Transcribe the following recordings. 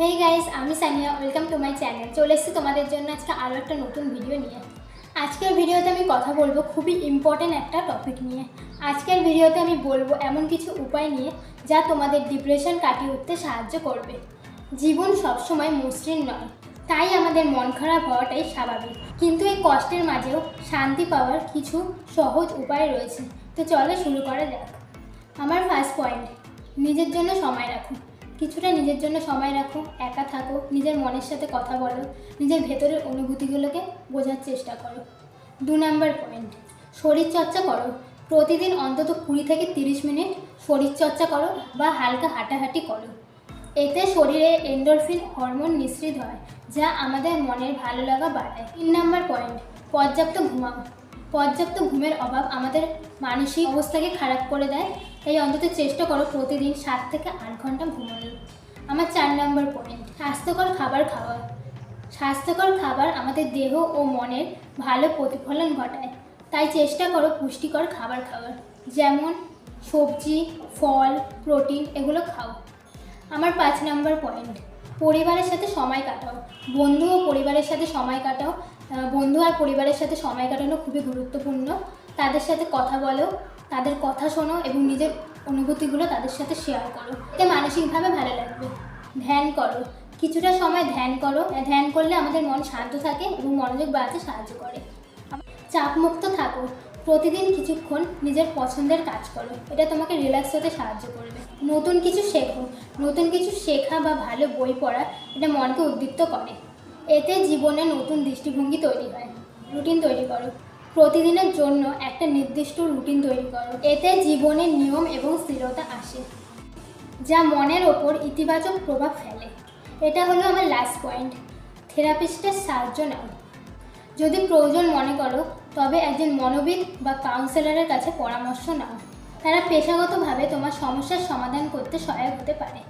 হেই guys আমি Sania welcome to my channel চলে এসেছি তোমাদের জন্য আজকে আরও একটা নতুন ভিডিও নিয়ে। আজকের ভিডিওতে আমি কথা বলব খুবই ইম্পর্ট্যান্ট একটা টপিক নিয়ে। আজকের ভিডিওতে আমি বলব এমন কিছু উপায় নিয়ে যা তোমাদের ডিপ্রেশন কাটিয়ে উঠতে সাহায্য করবে। জীবন সবসময় মসৃণ নয়, তাই আমাদের মন খারাপ হওয়াটাই স্বাভাবিক। কিন্তু এই কষ্টের মাঝেও শান্তি পাওয়ার কিছু সহজ উপায় রয়েছে। তো চলো শুরু করা যাক। আমার ফার্স্ট পয়েন্ট নিজের জন্য সময় রাখো। কিছুটা নিজের জন্য সময় রাখো, একা থাকো, নিজের মনের সাথে কথা বলো, নিজের ভেতরের অনুভূতিগুলোকে বোঝার চেষ্টা করো। দু নাম্বার পয়েন্ট শরীরচর্চা করো। প্রতিদিন অন্তত কুড়ি থেকে তিরিশ মিনিট শরীরচর্চা করো বা হালকা হাঁটাহাঁটি করো। এতে শরীরে এন্ডোরফিন হরমোন নিঃসৃত হয়, যা আমাদের মনের ভালো লাগা বাড়ায়। তিন নাম্বার পয়েন্ট পর্যাপ্ত ঘুমাও। পর্যাপ্ত ঘুমের অভাব আমাদের মানসিক অবস্থাকে খারাপ করে দেয়, তাই অন্তত চেষ্টা করো প্রতিদিন সাত থেকে আট ঘণ্টা ঘুমানোর। আমার চার নম্বর পয়েন্ট স্বাস্থ্যকর খাবার খাওয়া। স্বাস্থ্যকর খাবার আমাদের দেহ ও মনের ভালো প্রতিফলন ঘটায়, তাই চেষ্টা করো পুষ্টিকর খাবার খাওয়ার, যেমন সবজি, ফল, প্রোটিন এগুলো খাও আমার পাঁচ নম্বর পয়েন্ট পরিবারের সাথে সময় কাটাও। বন্ধু ও পরিবারের সাথে সময় কাটাও বন্ধু আর পরিবারের সাথে সময় কাটানো খুবই গুরুত্বপূর্ণ। তাদের সাথে কথা বলো, তাদের কথা শোনো এবং নিজের অনুভূতিগুলো তাদের সাথে শেয়ার করো। এতে মানসিকভাবে ভালো লাগবে। ধ্যান করো। কিছুটা সময় ধ্যান করো। ধ্যান করলে আমাদের মন শান্ত থাকে এবং মনোযোগ বাড়াতে সাহায্য করে। চাপমুক্ত থাকো। প্রতিদিন কিছুক্ষণ নিজের পছন্দের কাজ করো। এটা তোমাকে রিল্যাক্স হতে সাহায্য করবে। নতুন কিছু শেখো। নতুন কিছু শেখা বা ভালো বই পড়া এটা মনকে উদ্দীপ্ত করে। এতে জীবনে নতুন দৃষ্টিভঙ্গি তৈরি হয়। রুটিন তৈরি করো। প্রতিদিনের জন্য একটা নির্দিষ্ট রুটিন তৈরি করো। এতে জীবনে নিয়ম এবং স্থিরতা আসে, যা মনের ওপর ইতিবাচক প্রভাব ফেলে। এটা হলো আমার লাস্ট পয়েন্ট থেরাপিস্টের সাহায্য নাও। যদি প্রয়োজন মনে করো, তবে একজন মনোবিদ বা কাউন্সিলরের কাছে পরামর্শ নাও। তারা পেশাগতভাবে তোমার সমস্যার সমাধান করতে সহায়ক হতে পারে।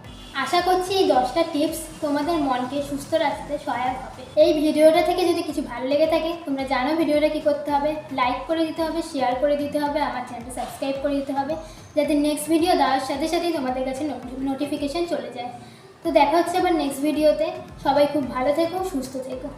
আশা করছি এই দশটা টিপস তোমাদের মনকে সুস্থ রাখতে সহায়ক হবে। এই ভিডিওটা থেকে যদি কিছু ভালো লেগে থাকে, তোমরা জানো ভিডিওটা কী করতে হবে। লাইক করে দিতে হবে শেয়ার করে দিতে হবে, আমার চ্যানেলটা সাবস্ক্রাইব করে দিতে হবে, যাতে নেক্সট ভিডিও দেওয়ার সাথে সাথেই তোমাদের কাছে নোটিফিকেশন চলে যায়। তো দেখা হচ্ছে আবার নেক্সট ভিডিওতে সবাই খুব ভালো থেকো, সুস্থ থেকো।